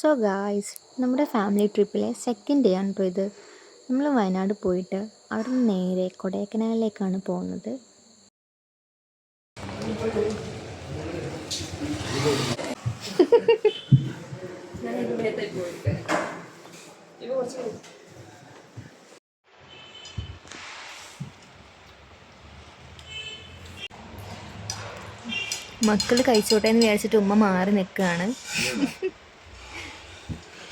So guys നമ്മുടെ family ട്രിപ്പിലെ second day ആണ് കേട്ടോ ഇത്. നമ്മൾ വയനാട് പോയിട്ട് അവിടെ നിന്ന് നേരെ കൊടൈക്കനാലിലേക്കാണ് പോകുന്നത്. മക്കൾ കഴിച്ചോട്ടെ എന്ന് വിചാരിച്ചിട്ട് ഉമ്മ മാറി നിൽക്കുകയാണ്.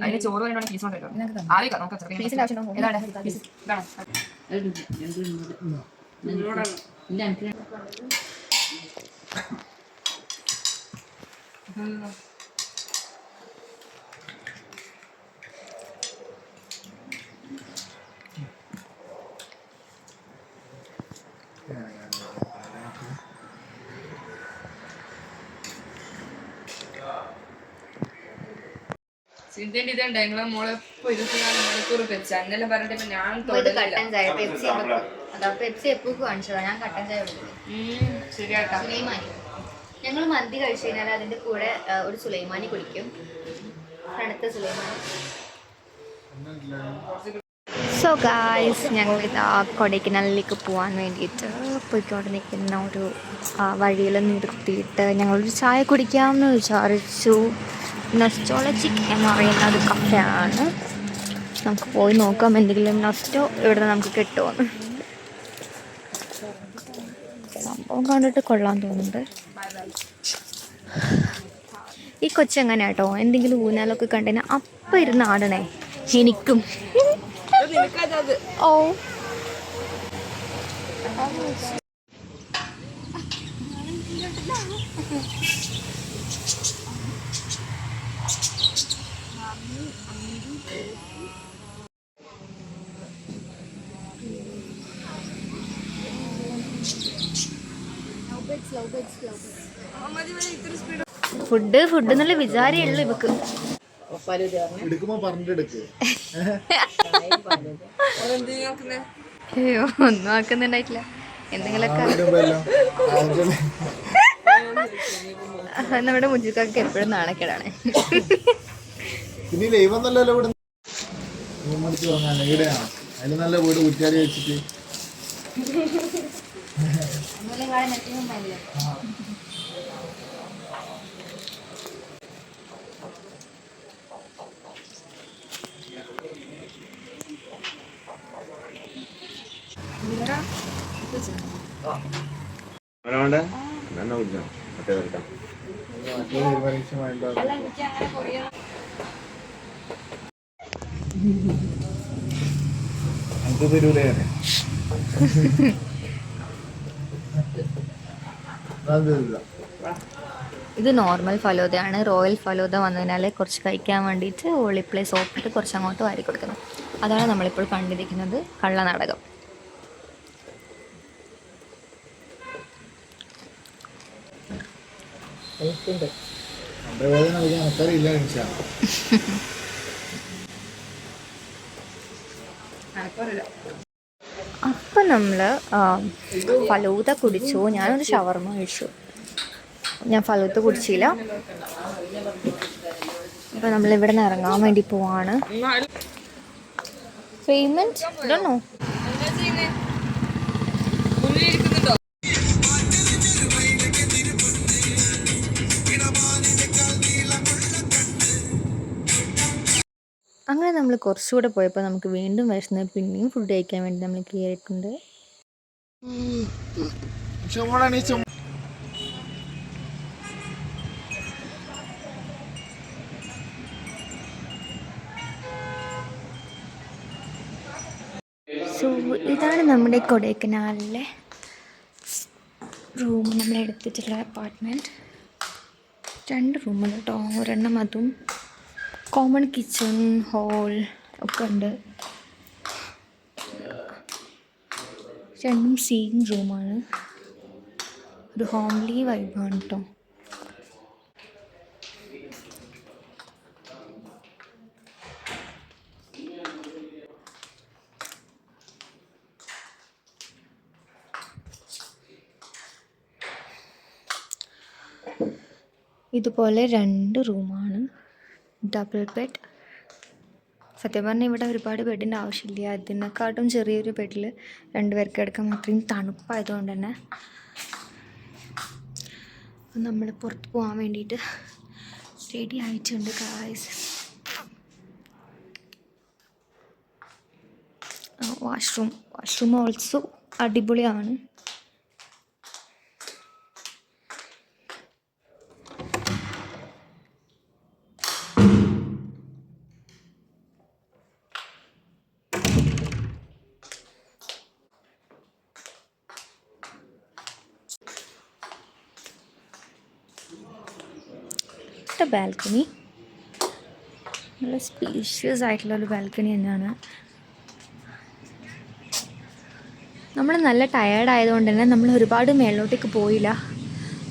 അതിന് ചോറ് പീസ് മാത്രം ആദ്യം നമുക്ക് പീസിന്റെ ആവശ്യം ഏതാണ്? പീസ് ഇതാണ് സിന്ധിന്റെ ഇതുണ്ട്. ഞങ്ങളെ മോളെ ഇപ്പൊ ഇരുപത്തിനാല് മണിക്കൂർ വെച്ച്. അന്നെല്ലാം പറഞ്ഞിട്ട് ഞാൻ കട്ടൻ ചായ പെപ്സി അതാ പെപ്സി എപ്പോഴും കാണിച്ചതാ. ഞാൻ കട്ടൻ ചായ ശരിയാട്ടാ സുലൈമാനി. ഞങ്ങൾ മന്തി കഴിച്ചു കഴിഞ്ഞാൽ അതിന്റെ കൂടെ ഒരു സുലൈമാനി കുടിക്കും. തണുത്ത സുലൈമാനി. സോ ഗായ്സ് ഞങ്ങൾ ഇതാ കൊടൈക്കനാലിലേക്ക് പോകാൻ വേണ്ടിയിട്ട് പോയിക്കൊണ്ട് നിൽക്കുന്ന ഒരു വഴിയിൽ നിർത്തിയിട്ട് ഞങ്ങളൊരു ചായ കുടിക്കാമെന്ന് വിചാരിച്ചു. നൊസ്റ്റോളജിക് എന്ന് പറയുന്ന ഒരു ആണ് നമുക്ക് പോയി നോക്കാം എന്തെങ്കിലും നസ്റ്റോ ഇവിടെ നമുക്ക് കിട്ടുമെന്ന് സംഭവം കണ്ടിട്ട് കൊള്ളാൻ തോന്നുന്നുണ്ട്. ഈ കൊച്ചെങ്ങനെ കേട്ടോ എന്തെങ്കിലും ഊനാലൊക്കെ കണ്ടുകഴിഞ്ഞാൽ അപ്പം ഇരുന്ന് ആടണേ. എനിക്കും. ഓ. ഫുഡ് ഫുഡ് എന്നുള്ള വിചാരേ ഉള്ളൂ ഇവക്ക്. അയ്യോ ഒന്നും ആക്കുന്നുണ്ടായിട്ടില്ല. എന്തെങ്കിലൊക്കെ നമ്മുടെ മുജിക്കൊക്കെ എപ്പോഴും നാണക്കേടാണ്. റൂം എടുത്ത് തുടങ്ങാൻ ഈടെയാണ് അതിന് നല്ല വീട് കുറ്റാടി വെച്ചിട്ട്. വേണ്ട? എന്നാ കുടിച്ചോ മറ്റേ പരീക്ഷ വേണ്ട. നമുക്ക് തരൂലേ ഇത് നോർമൽ ഫലോദയാണ്. റോയൽ ഫലോദ വന്നതിനാൽ കുറച്ച് കഴിക്കാൻ വേണ്ടിയിട്ട് ഓളിപ്ലേ സോപ്പിട്ട് കുറച്ച് അങ്ങോട്ട് വാരി കൊടുക്കുന്നു അതാണ് നമ്മളിപ്പോൾ കണ്ടിരിക്കുന്നത് കള്ളനാടകം വേദന കളിക്കാൻ ആൾക്കാരില്ല നിമിഷം അപ്പം നമ്മൾ ഫലൂത കുടിച്ചു. ഞാനൊരു ഷവർമ കഴിച്ചു. ഞാൻ ഫലൂത്ത കുടിച്ചില്ല. അപ്പോൾ നമ്മൾ ഇവിടെ നിന്ന് ഇറങ്ങാൻ വേണ്ടി പോവാണ്. പേയ്മെന്റ് ഇടണോ കുറച്ചുകൂടെ പോയപ്പോൾ നമുക്ക് വീണ്ടും വിശന്ന് പിന്നെയും ഫുഡ് കഴിക്കാൻ വേണ്ടി നമ്മൾ കയറിയിട്ടുണ്ട്. സോ ഇതാണ് നമ്മുടെ കൊടൈക്കനാലിലെ റൂം നമ്മൾ എടുത്തിട്ടുള്ള അപ്പാർട്ട്മെന്റ് രണ്ട് റൂമുണ്ട് കേട്ടോ ഒരെണ്ണം അതും കോമൺ കിച്ചൺ ഹോൾ ഒക്കെ ഉണ്ട്. രണ്ടും സെയിം റൂമാണ് ഒരു ഹോംലി വൈബാണ് കേട്ടോ ഇതുപോലെ രണ്ട് റൂമാണ് ഡബിൾ ബെഡ് സത്യം പറഞ്ഞാൽ ഇവിടെ ഒരുപാട് ബെഡിന്റെ ആവശ്യമില്ല. അതിനെക്കാട്ടും ചെറിയൊരു ബെഡിൽ രണ്ടുപേർക്ക് കിടക്കാൻ അത്രയും തണുപ്പായതുകൊണ്ട് തന്നെ നമ്മൾ പുറത്ത് പോകാൻ വേണ്ടിയിട്ട് റെഡി ആയിട്ടുണ്ട് കായ്സ് വാഷ്റൂം വാഷ്റൂം ഓൾസോ അടിപൊളിയാണ്. ഇഷ്ട ബാൽക്കണി. നല്ല സ്പീഷ്യസ് ആയിട്ടുള്ള ഒരു ബാൽക്കണി തന്നെയാണ്. നമ്മൾ നല്ല ടയേർഡ് ആയതുകൊണ്ട് തന്നെ നമ്മൾ ഒരുപാട് മേളിലോട്ടേക്ക് പോയില്ല.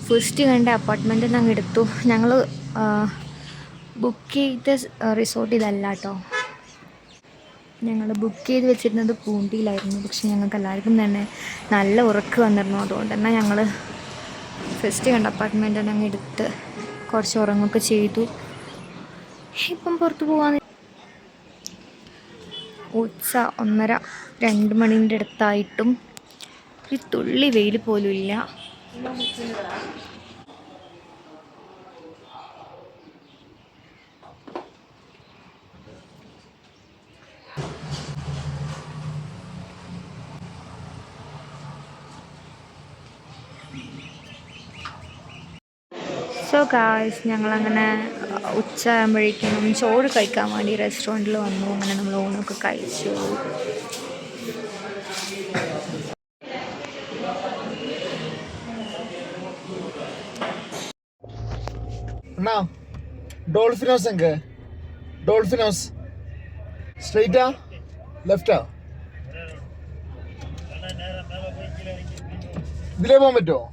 ഫസ്റ്റ് കണ്ട അപ്പാർട്ട്മെന്റ് അങ്ങ് എടുത്തു. ഞങ്ങൾ ബുക്ക് ചെയ്ത റിസോർട്ട് ഇതല്ല കേട്ടോ ഞങ്ങൾ ബുക്ക് ചെയ്ത് വെച്ചിരുന്നത് പൂണ്ടിയിലായിരുന്നു. പക്ഷെ ഞങ്ങൾക്ക് എല്ലാവർക്കും തന്നെ നല്ല ഉറക്ക് വന്നിരുന്നു. അതുകൊണ്ട് തന്നെ ഞങ്ങൾ ഫസ്റ്റ് കണ്ട അപ്പാർട്ട്മെന്റ് അങ്ങ് എടുത്ത് കുറച്ച് ഉറങ്ങുകയൊക്കെ ചെയ്തു. ഇപ്പം പുറത്ത് പോകാൻ ഉച്ച ഒന്നര രണ്ട് മണിന്റെ അടുത്തായിട്ടും ഒരു തുള്ളി വെയിൽ പോലും ഇല്ല സോ ഗായ്സ് ഞങ്ങളങ്ങനെ ഉച്ച ആകുമ്പോഴേക്കും ചോറ് കഴിക്കാൻ വേണ്ടി റെസ്റ്റോറന്റിൽ വന്നു. അങ്ങനെ നമ്മൾ ഊണൊക്കെ കഴിച്ചു. ഡോൾഫിനോസ് എങ്ക. ഡോൾഫിനോസ്. സ്ട്രെയിറ്റാ? ലെഫ്റ്റാ? ഇതിലേ പോകാൻ പറ്റുമോ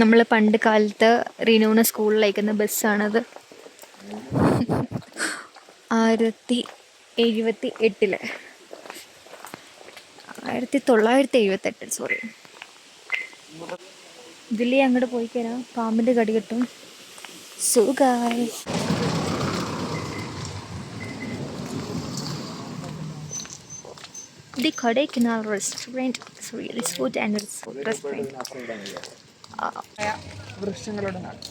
നമ്മൾ പണ്ട് കാലത്ത് റിനൂന സ്കൂളിൽ അയക്കുന്ന ബസ്സാണത്. ആയിരത്തി എഴുപത്തി എട്ടിൽ. ആയിരത്തി തൊള്ളായിരത്തി എഴുപത്തെട്ട് സോറി ഇതിലേ അങ്ങോട്ട് പോയി കഴിഞ്ഞാൽ പാമ്പിന്റെ കടി കിട്ടും. സുഖായി the Kodaikanal restaurant sorry resort and restaurant വൃക്ഷങ്ങളുടെ നാട്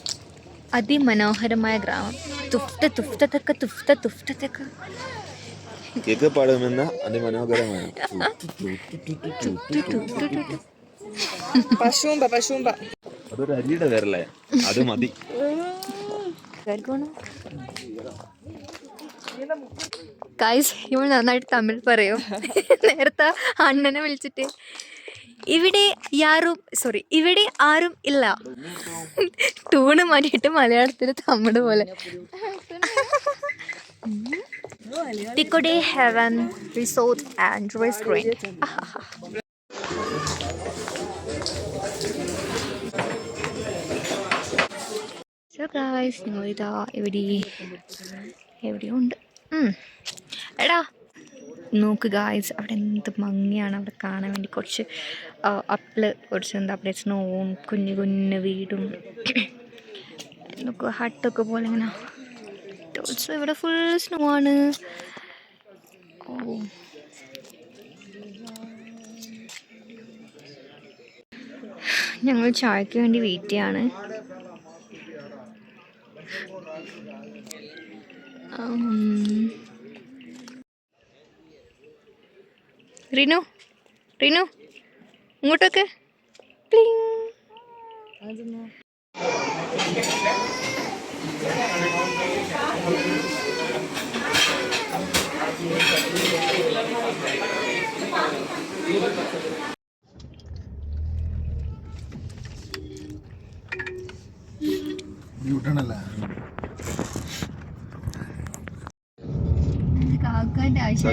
അതിമനോഹരമായ ഗ്രാമം. തുഫ്ത തുഫ്തതക്ക തുഫ്ത തുഫ്തത്തൊക്കെ കേക്ക് പാടുമെന്ന അതിമനോഹരമാണ് പശുമ്പ പശുമ്പ അതൊരു അരിയുടെ പേരല്ലേ അത് മതി. ഗായ്സ് ഇവൾ നന്നായിട്ട് തമിഴ് പറയും. നേരത്തെ അണ്ണനെ വിളിച്ചിട്ട് ഇവിടെ യാരും സോറി ഇവിടെ ആരും ഇല്ല. ടൂണ് മാറ്റിയിട്ട് മലയാളത്തിൽ തമിഴ് പോലെ. ടിക്കോഡേ heaven resort and restaurant so guys ഞങ്ങളിതാ എവിടെ എവിടെയുണ്ട്? ഉം. എടാ നോക്ക് ഗായ്സ് അവിടെ എന്ത് ഭംഗിയാണ് അവിടെ കാണാൻ വേണ്ടി. കുറച്ച് അപ്പിൾ കുറച്ച് എന്താ പറയുക സ്നോവും കുഞ്ഞു കുഞ്ഞു വീടും. നോക്കുക ഹട്ടൊക്കെ പോലെ ഇങ്ങനെ. ഓൾസോ ഇവിടെ ഫുൾ സ്നോ ആണ്. ഓ. ഞങ്ങൾ ചായക്ക് വേണ്ടി വെയിറ്റ് ചെയ്യാണ്. ഉം. റിനു റിനു ഇങ്ങോട്ടൊക്കെ. ബ്യൂട്ടണല്ലേ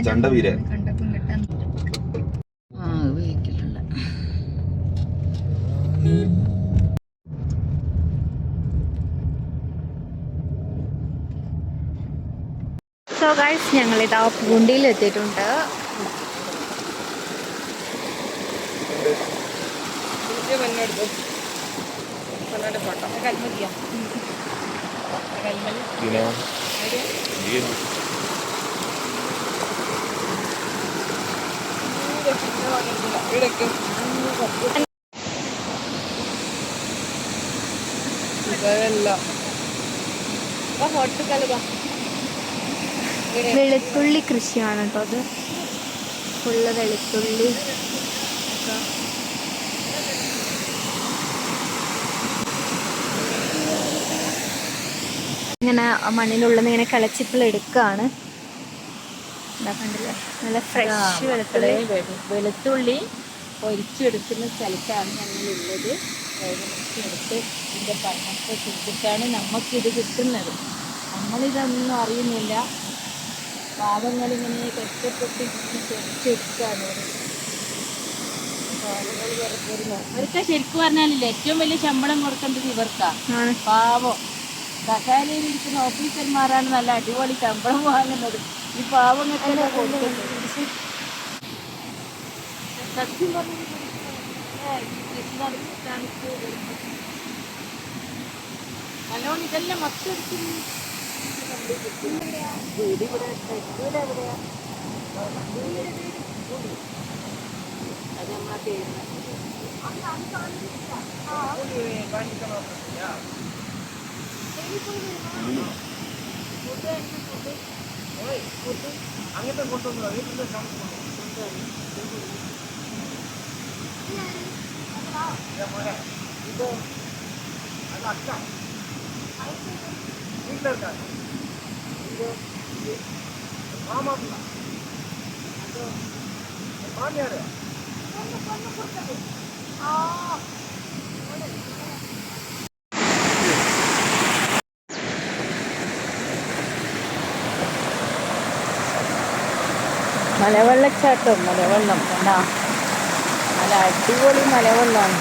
ചണ്ട വീര സോ ഗൈസ് ഞങ്ങളിതാ പൂണ്ടിയിൽ എത്തിയിട്ടുണ്ട് ഹോട്ടൽ ഈ വെളുത്തുള്ളി കൃഷിയാണ് കേട്ടോ അത്. ഫുള്ള് വെളുത്തുള്ളി. ഇങ്ങനെ മണ്ണിനുള്ളിൽ ഇങ്ങനെ കിളച്ചിപ്പിൾ എടുക്കുകയാണ് കണ്ടില്ലേ? നല്ല ഫ്രഷ് വെളുത്തുള്ളി. വെളുത്തുള്ളി പൊരിച്ചെടുക്കുന്ന സ്ഥലത്താണ് ഞങ്ങളുള്ളത്. എടുത്ത് ഇതിന്റെ പണമൊക്കെ ചെയ്തിട്ടാണ് നമുക്കിത് കിട്ടുന്നത്. നമ്മളിതൊന്നും അറിയുന്നില്ല. പാവങ്ങളിങ്ങനെ കഷ്ടപ്പെട്ട് പൊരിച്ചെടുക്കുകയാണ് ഇവർക്ക് ശരിക്കും പറഞ്ഞാലില്ല ഏറ്റവും വലിയ ശമ്പളം കൊടുക്കേണ്ടത് ഇവർക്കാ. പാവം. കസാലയിൽ ഇരിക്കുന്ന ഓഫീസർമാരാണ് നല്ല അടിപൊളി ശമ്പളം വാങ്ങുന്നത്. ഈ പാവം കൊടുക്കുന്നത് സത്യം നല്ലോണം ഇതെല്ലാം മൊത്തം എടുക്കുന്നു വീട് ഇവിടെ വീട് എവിടെയാ അത് നമ്മളാ ചെയ്യുന്നത് മലവെള്ളച്ചാട്ടം മലവെള്ളം എന്നാ നല്ല അടിപൊളി മലവെള്ളമാണ്.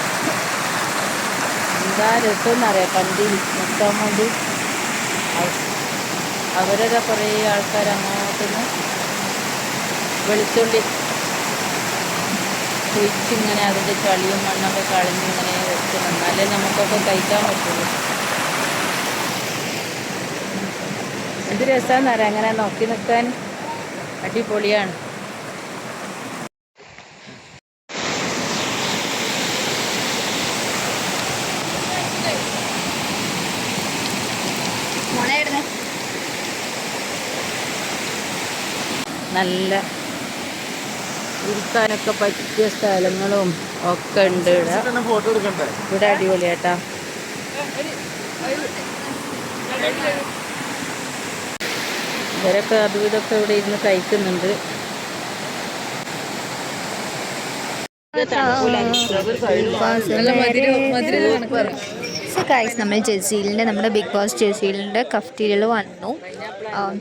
എന്താ രസമെന്നറിയാം? കണ്ടി നിൽക്കാൻ വേണ്ടി അവരൊക്കെ കുറേ ആൾക്കാർ അങ്ങോട്ടൊന്ന് വെളുത്തുള്ളി കുഴിച്ചിങ്ങനെ അതിന്റെ ചളിയും മണ്ണൊക്കെ കളഞ്ഞ് ഇങ്ങനെ വെക്കണം എന്നാലേ നമുക്കൊക്കെ കഴിക്കാൻ പറ്റുള്ളൂ. എന്ത് രസമാണെന്നറിയാം അങ്ങനെ നോക്കി നിൽക്കാൻ അടിപൊളിയാണ്. നല്ല ഇരിക്കാനൊക്കെ പറ്റിയ സ്ഥലങ്ങളും ഒക്കെ ഉണ്ട് ഇവിടെ. ഫോട്ടോ എടുക്കണ്ടേ? ഇവിടെ അടിപൊളിയാട്ടാ ഇവരൊക്കെ അതും ഇതൊക്കെ ഇവിടെ ഇരുന്ന് കഴിക്കുന്നുണ്ട്. സോ ഗൈസ് നമ്മൾ ജസീലിന്റെ നമ്മുടെ ബിഗ് ബോസ് ജസീലിന്റെ കഫ്റ്റീരിയൽ വന്നു.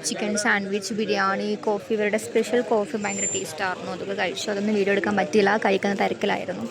ചിക്കൻ സാൻഡ്വിച്ച് ബിരിയാണി കോഫി ഇവരുടെ സ്പെഷ്യൽ കോഫി ഭയങ്കര ടേസ്റ്റ് ആയിരുന്നു. അതൊക്കെ കഴിച്ചു. അതൊന്നും വീഡിയോ എടുക്കാൻ പറ്റിയില്ല. കഴിക്കുന്ന തിരക്കിലായിരുന്നു.